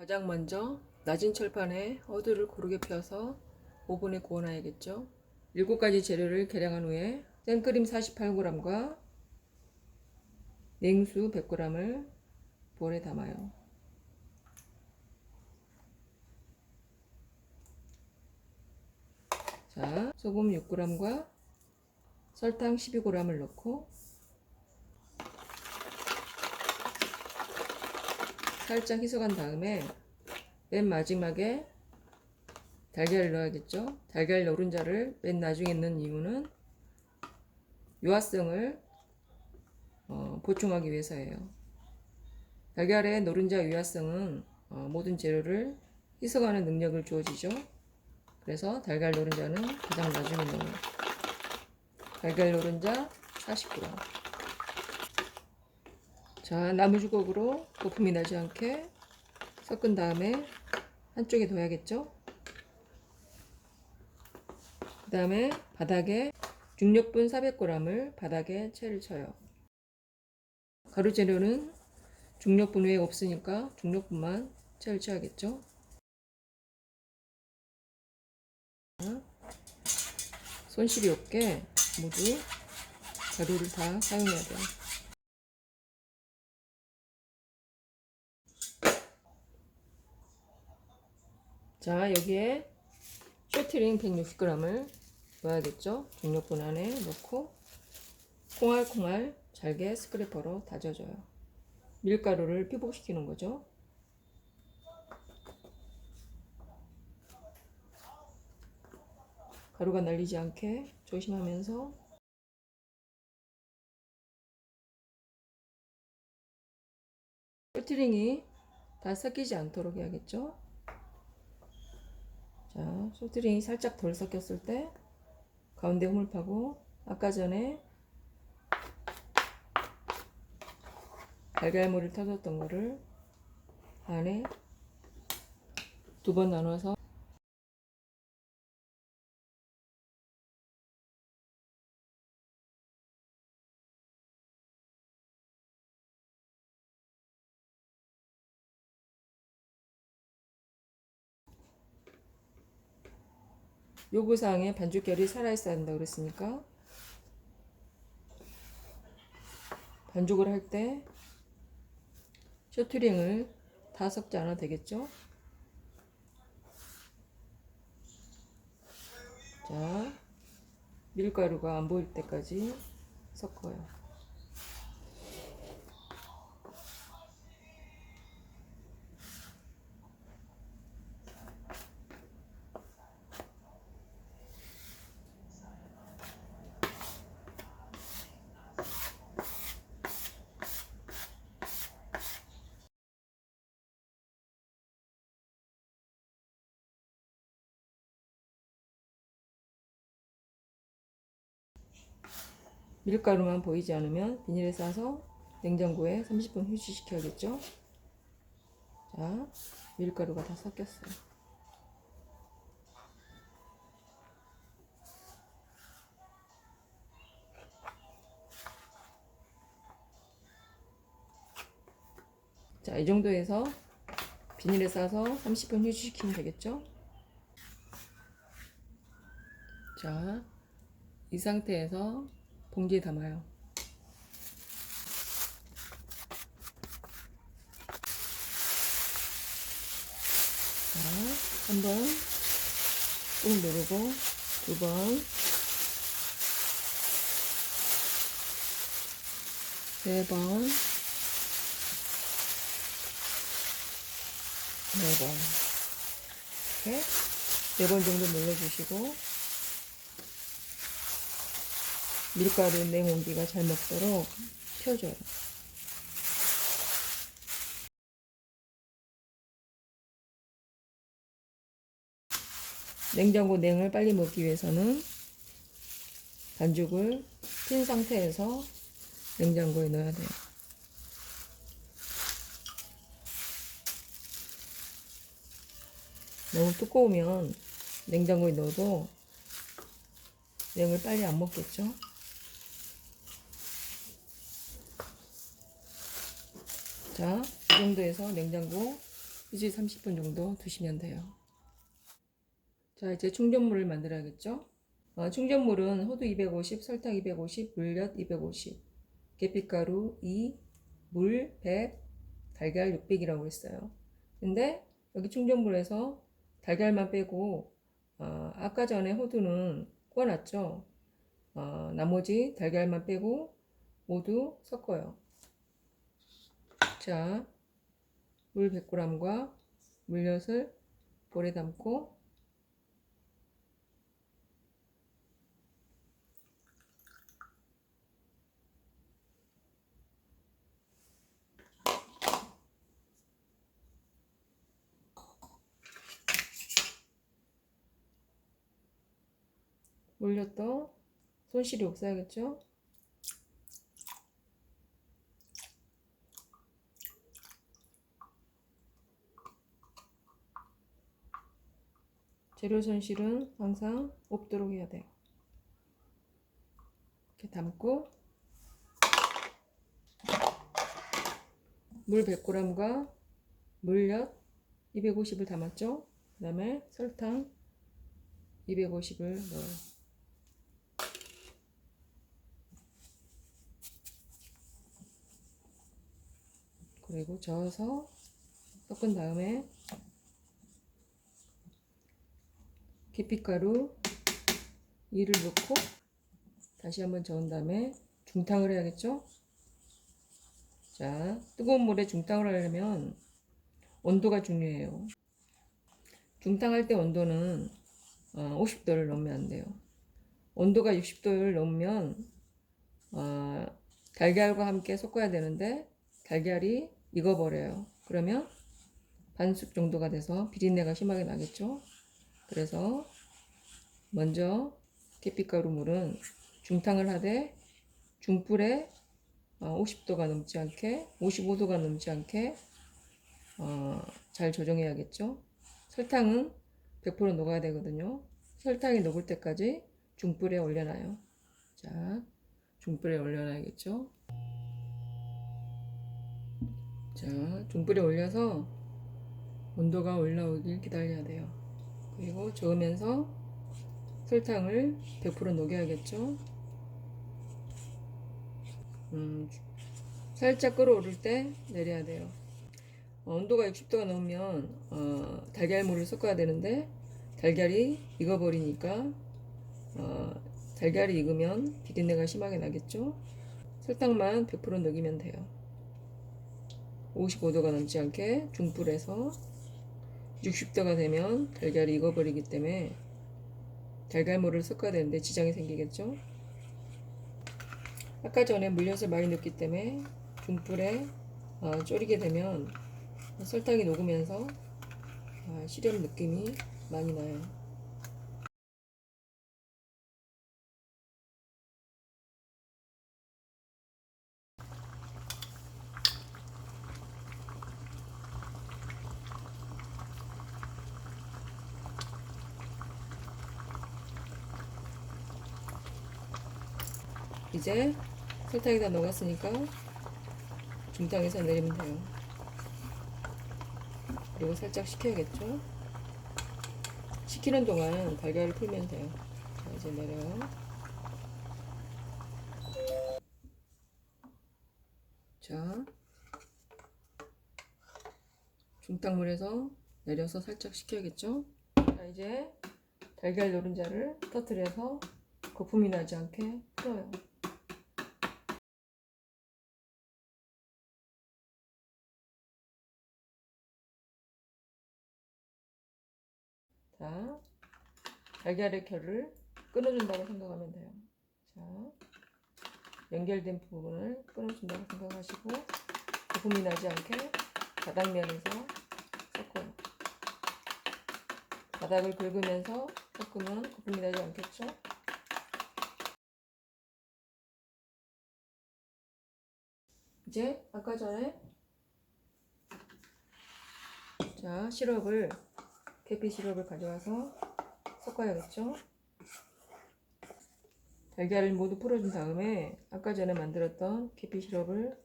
가장 먼저 낮은 철판에 허드를 고르게 펴서 오븐에 구워놔야겠죠. 7가지 재료를 계량한 후에 생크림 48g과 냉수 100g을 볼에 담아요. 자, 소금 6g과 설탕 12g을 넣고 살짝 희석한 다음에 맨 마지막에 달걀을 넣어야겠죠. 달걀 노른자를 맨 나중에 넣는 이유는 유화성을 어, 보충하기 위해서예요. 달걀의 노른자 유화성은 어, 모든 재료를 희석하는 능력을 주어지죠. 그래서 달걀 노른자는 가장 나중에 넣어요. 달걀 노른자 40g. 자, 나무주걱으로 거품이 나지 않게 섞은 다음에 한쪽에 둬야겠죠? 그 다음에 바닥에 중력분 400g을 바닥에 채를 쳐요. 가루 재료는 중력분 외에 없으니까 중력분만 채를 쳐야겠죠? 손실이 없게 모두 가루를 다 사용해야 돼요. 자, 여기에 쇼트링 160g을 넣어야겠죠? 중력분 안에 넣고 콩알콩알 잘게 스크래퍼로 다져줘요. 밀가루를 피복시키는 거죠. 가루가 날리지 않게 조심하면서 쇼트링이 다 섞이지 않도록 해야겠죠? 자, 소트링이 살짝 덜 섞였을 때 가운데 홈을 파고 아까 전에 달걀물을 터졌던 거를 안에 두 번 나눠서 요구사항에 반죽결이 살아있어야 한다고 그랬으니까 반죽을 할때 쇼트링을 다 섞지 않아도 되겠죠? 자, 밀가루가 안 보일 때까지 섞어요. 밀가루만 보이지 않으면 비닐에 싸서 냉장고에 30분 휴지시켜야겠죠? 자, 밀가루가 다 섞였어요. 자, 이 정도에서 비닐에 싸서 30분 휴지시키면 되겠죠? 자, 이 상태에서 봉지에 담아요. 자, 한 번, 꾹 누르고, 두 번, 세 번, 네 번. 이렇게 네 번 정도 눌러주시고, 밀가루 냉온기가 잘 먹도록 펴줘요. 냉장고 냉을 빨리 먹기 위해서는 반죽을 핀 상태에서 냉장고에 넣어야 돼요. 너무 두꺼우면 냉장고에 넣어도 냉을 빨리 안 먹겠죠? 자, 이 정도에서 냉장고 이제 30분 정도 두시면 돼요. 자, 이제 충전물을 만들어야겠죠? 어, 충전물은 호두 250, 설탕 250, 물엿 250, 계피가루 2, 물 100, 달걀 600이라고 했어요. 근데 여기 충전물에서 달걀만 빼고 어, 아까 전에 호두는 구워놨죠? 어, 나머지 달걀만 빼고 모두 섞어요. 자, 물 100g과 물엿을 볼에 담고 물엿도 손실이 없어야겠죠? 재료 손실은 항상 없도록 해야 돼요. 이렇게 담고 물 100g과 물엿 250을 담았죠. 그 다음에 설탕 250을 넣어요. 그리고 저어서 섞은 다음에 계피가루 2를 넣고 다시 한번 저은 다음에 중탕을 해야겠죠? 자, 뜨거운 물에 중탕을 하려면 온도가 중요해요. 중탕할 때 온도는 50도를 넘으면 안 돼요. 온도가 60도를 넘으면 어, 달걀과 함께 섞어야 되는데 달걀이 익어버려요. 그러면 반숙 정도가 돼서 비린내가 심하게 나겠죠? 그래서 먼저 계피가루 물은 중탕을 하되 중불에 50도가 넘지 않게 55도가 넘지 않게 어, 잘 조정해야겠죠. 설탕은 100% 녹아야 되거든요. 설탕이 녹을 때까지 중불에 올려놔요. 자, 중불에 올려놔야겠죠. 자, 중불에 올려서 온도가 올라오길 기다려야 돼요. 그리고 저으면서 설탕을 100% 녹여야겠죠. 음, 살짝 끓어오를 때 내려야 돼요. 어, 온도가 60도가 넘으면 어, 달걀물을 섞어야 되는데 달걀이 익어버리니까 어, 달걀이 익으면 비린내가 심하게 나겠죠. 설탕만 100% 녹이면 돼요. 55도가 넘지 않게 중불에서 60도가 되면 달걀이 익어버리기 때문에 달걀물을 섞어야 되는데 지장이 생기겠죠. 아까 전에 물엿을 많이 넣기 때문에 중불에 어, 졸이게 되면 설탕이 녹으면서 어, 시럽 느낌이 많이 나요. 이제 설탕이 다 녹았으니까 중탕에서 내리면 돼요. 그리고 살짝 식혀야겠죠? 식히는 동안 달걀을 풀면 돼요. 자, 이제 내려요. 자, 중탕물에서 내려서 살짝 식혀야겠죠? 자, 이제 달걀 노른자를 터트려서 거품이 나지 않게 풀어요. 자, 달걀의 결을 끊어준다고 생각하면 돼요. 자, 연결된 부분을 끊어준다고 생각하시고 거품이 나지 않게 바닥면에서 섞어요. 바닥을 긁으면서 섞으면 거품이 나지 않겠죠? 이제 아까 전에 자 시럽을 계피 시럽을 가져와서 섞어야겠죠. 달걀을 모두 풀어준 다음에 아까 전에 만들었던 계피 시럽을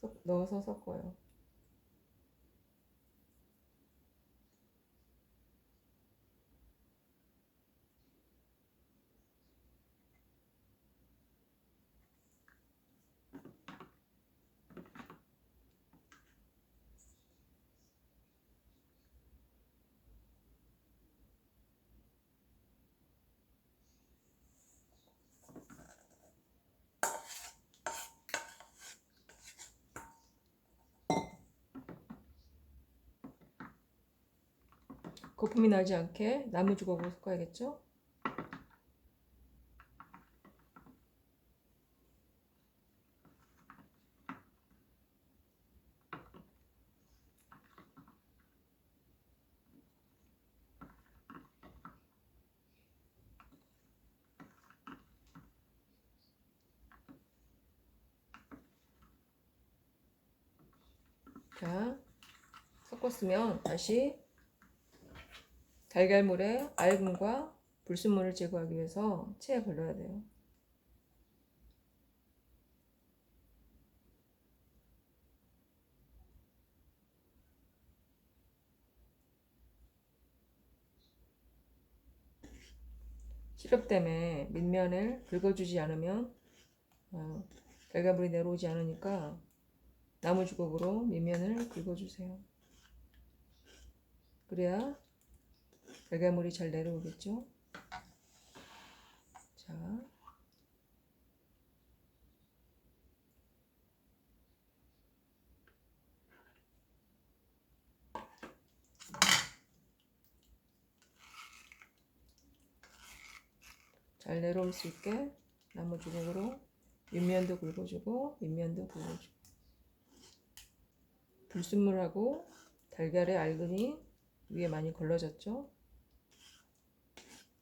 섞- 넣어서 섞어요. 거품이 나지 않게 나무 주걱으로 섞어야겠죠? 자, 섞었으면 다시 달걀물에 알금과 불순물을 제거하기 위해서 체에 걸러야 돼요. 시럽 때문에 밑면을 긁어주지 않으면 어, 달걀물이 내려오지 않으니까 나무 주걱으로 밑면을 긁어주세요. 그래야 달걀물이 잘 내려오겠죠? 자, 잘 내려올 수 있게 나무 주걱으로 윗면도 긁어주고 윗면도 긁어주고 불순물하고 달걀의 알근이 위에 많이 걸러졌죠?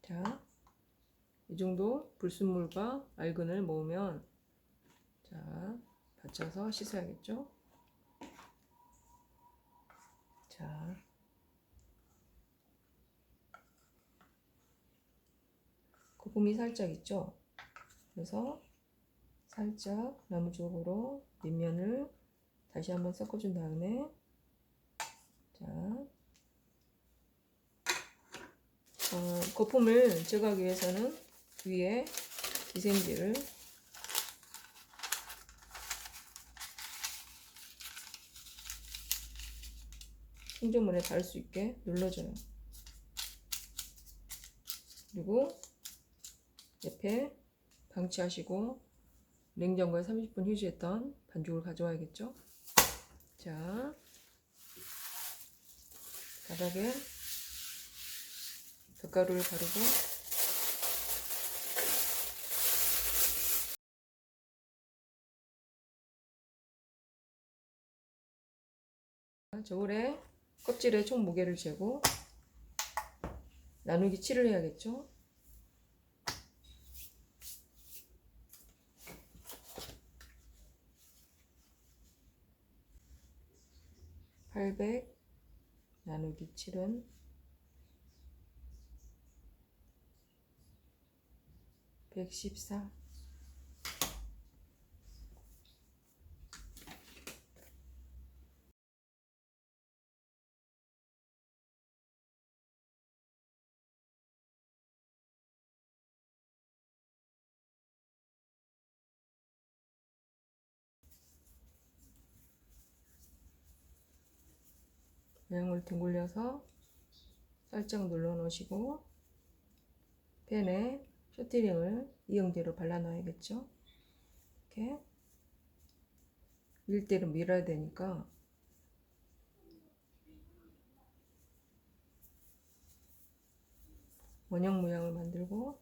자, 이 정도 불순물과 알근을 모으면 자, 받쳐서 씻어야겠죠? 자, 거품이 살짝 있죠? 그래서 살짝 나무 쪽으로 밑면을 다시 한번 섞어준 다음에 자 어, 거품을 제거하기 위해서는 위에 기생지를 충전물에 닿을 수 있게 눌러줘요. 그리고 옆에 방치하시고 냉장고에 30분 휴지했던 반죽을 가져와야겠죠. 자, 바닥에 덧가루를 바르고 저울에 껍질에 총 무게를 재고 나누기 7을 해야겠죠. 팔백 나누기 7은 114 모양을 둥글려서 살짝 눌러 놓으시고 팬에 쇼티링을 이용제로 발라 놔야겠죠? 이렇게. 밀대로 밀어야 되니까. 원형 모양을 만들고.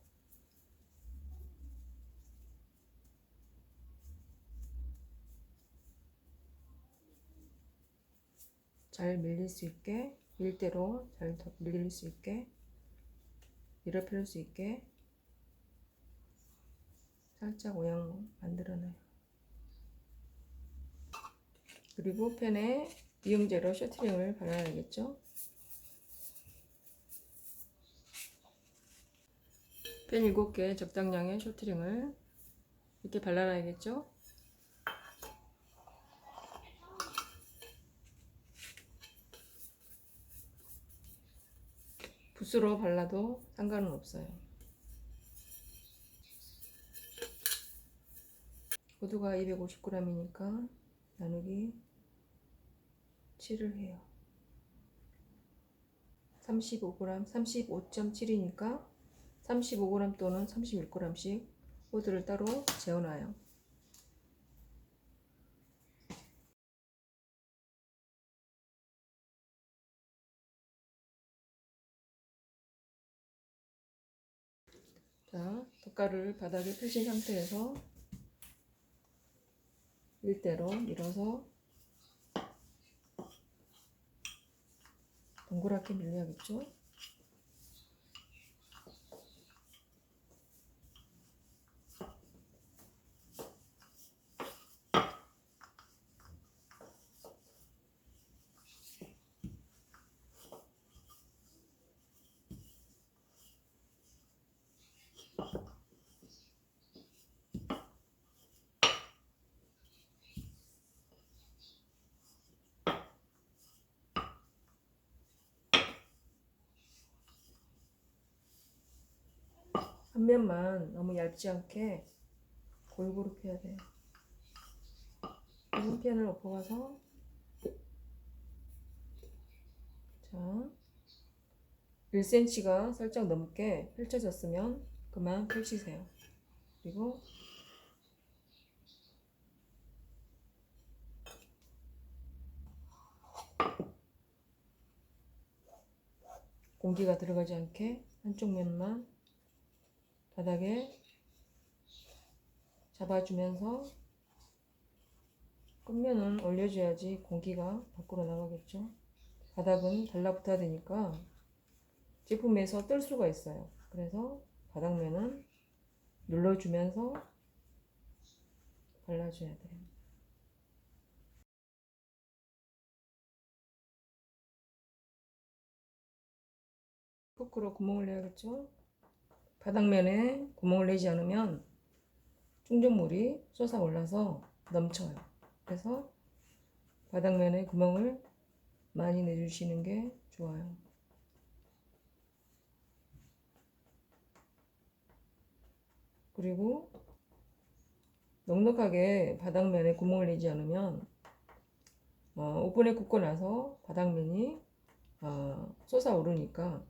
잘 밀릴 수 있게 밀대로 잘 밀릴 수 있게 밀어 펴릴 수 있게 살짝 모양 만들어놔요. 그리고 펜에 이용제로 셔트링을 발라야겠죠. 펜 7개 적당량의 셔트링을 이렇게 발라놔야겠죠. 붓으로 발라도 상관은 없어요. 모두가 250g이니까 나누기 7을 해요. 35g, 35.7이니까 35g 또는 31g씩 호두를 따로 재워놔요. 자, 덧가를 바닥에 펼친 상태에서 일대로 밀어서 동그랗게 밀려야겠죠? 한 면만 너무 얇지 않게 골고루 펴야 돼요. 한 편을 엎어가서 자 1cm가 살짝 넘게 펼쳐졌으면 그만 펼치세요. 그리고 공기가 들어가지 않게 한쪽 면만 바닥에 잡아주면서 끝면은 올려줘야지 공기가 밖으로 나가겠죠. 바닥은 달라붙어야 되니까 제품에서 뜰 수가 있어요. 그래서 바닥면은 눌러주면서 발라줘야 돼요. 포크로 구멍을 내야겠죠. 바닥면에 구멍을 내지 않으면 충전물이 솟아 올라서 넘쳐요. 그래서 바닥면에 구멍을 많이 내주시는 게 좋아요. 그리고 넉넉하게 바닥면에 구멍을 내지 않으면 어, 오븐에 굽고 나서 바닥면이 어, 솟아오르니까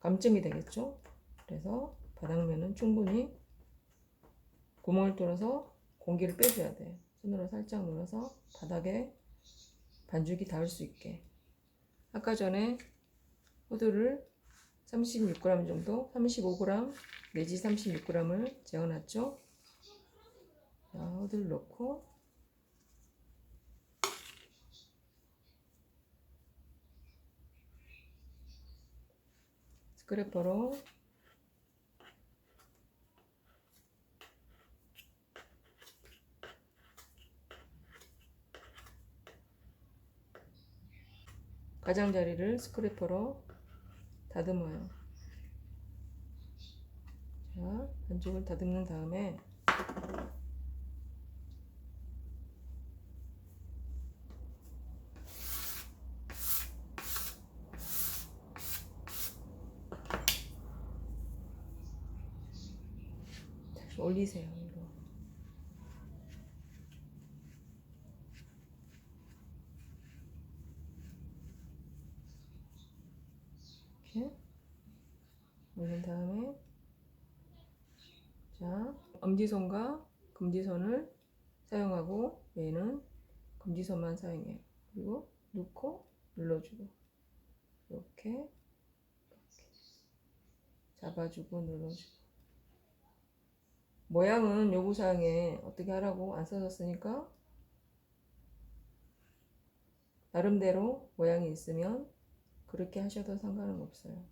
감점이 되겠죠. 그래서 바닥면은 충분히 구멍을 뚫어서 공기를 빼줘야 돼. 손으로 살짝 눌러서 바닥에 반죽이 닿을 수 있게. 아까 전에 호두를 36g 정도, 35g 내지 36g을 재워놨죠. 자, 호두를 넣고 스크래퍼로 가장자리를 스크래퍼로 다듬어요. 자, 반죽을 다듬는 다음에 올리세요. 위로. 이렇게 올린 다음에 자 엄지손과 금지손을 사용하고 얘는 금지손만 사용해요. 그리고 넣고 눌러주고 이렇게 잡아주고 눌러주고 모양은 요구사항에 어떻게 하라고 안 써졌으니까 나름대로 모양이 있으면 그렇게 하셔도 상관은 없어요.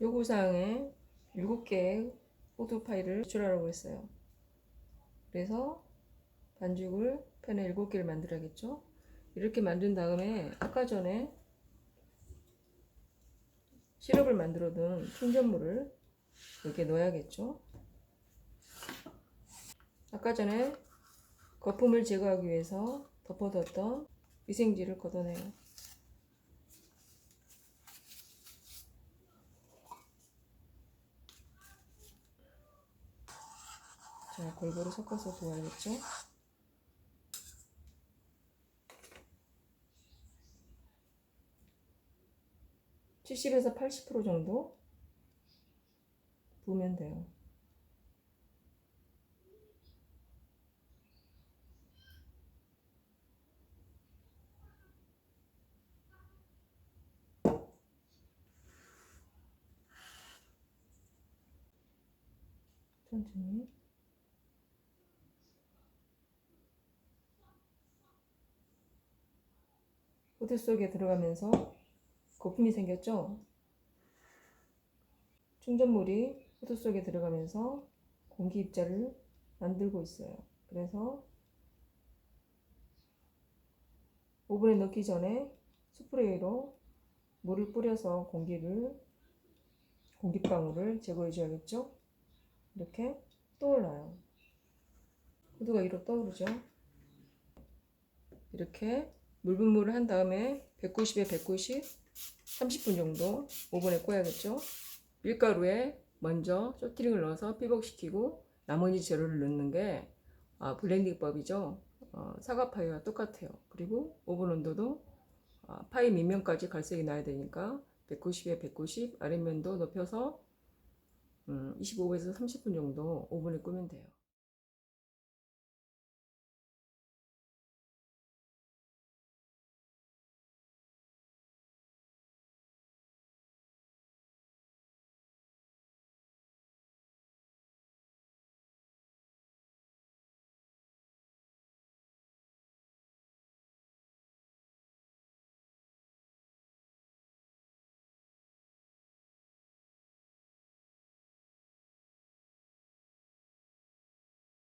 요구사항에 7개의 호두 파이를 제출하라고 했어요. 그래서 반죽을 팬에 7개를 만들어야겠죠. 이렇게 만든 다음에 아까 전에 시럽을 만들어 둔 충전물을 여기에 넣어야겠죠. 아까 전에 거품을 제거하기 위해서 덮어뒀던 위생지를 걷어내요. 자, 골고루 섞어서 두어야겠죠. (70에서 80% 정도) 부으면 돼요. 천천히. 호두 속에 들어가면서 거품이 생겼죠? 충전물이 호두 속에 들어가면서 공기 입자를 만들고 있어요. 그래서 오븐에 넣기 전에 스프레이로 물을 뿌려서 공기를 공기방울을 제거해 줘야겠죠? 이렇게 떠올라요. 호두가 위로 떠오르죠? 이렇게 물 분무를 한 다음에 190에 190 30분 정도 오븐에 구워야겠죠. 밀가루에 먼저 쇼트링을 넣어서 피복시키고 나머지 재료를 넣는 게 아, 블렌딩법이죠. 어, 사과 파이와 똑같아요. 그리고 오븐 온도도 아, 파이 밑면까지 갈색이 나야 되니까 190에 190 아랫면도 높여서 음, 25에서 30분 정도 오븐에 꾸면 돼요.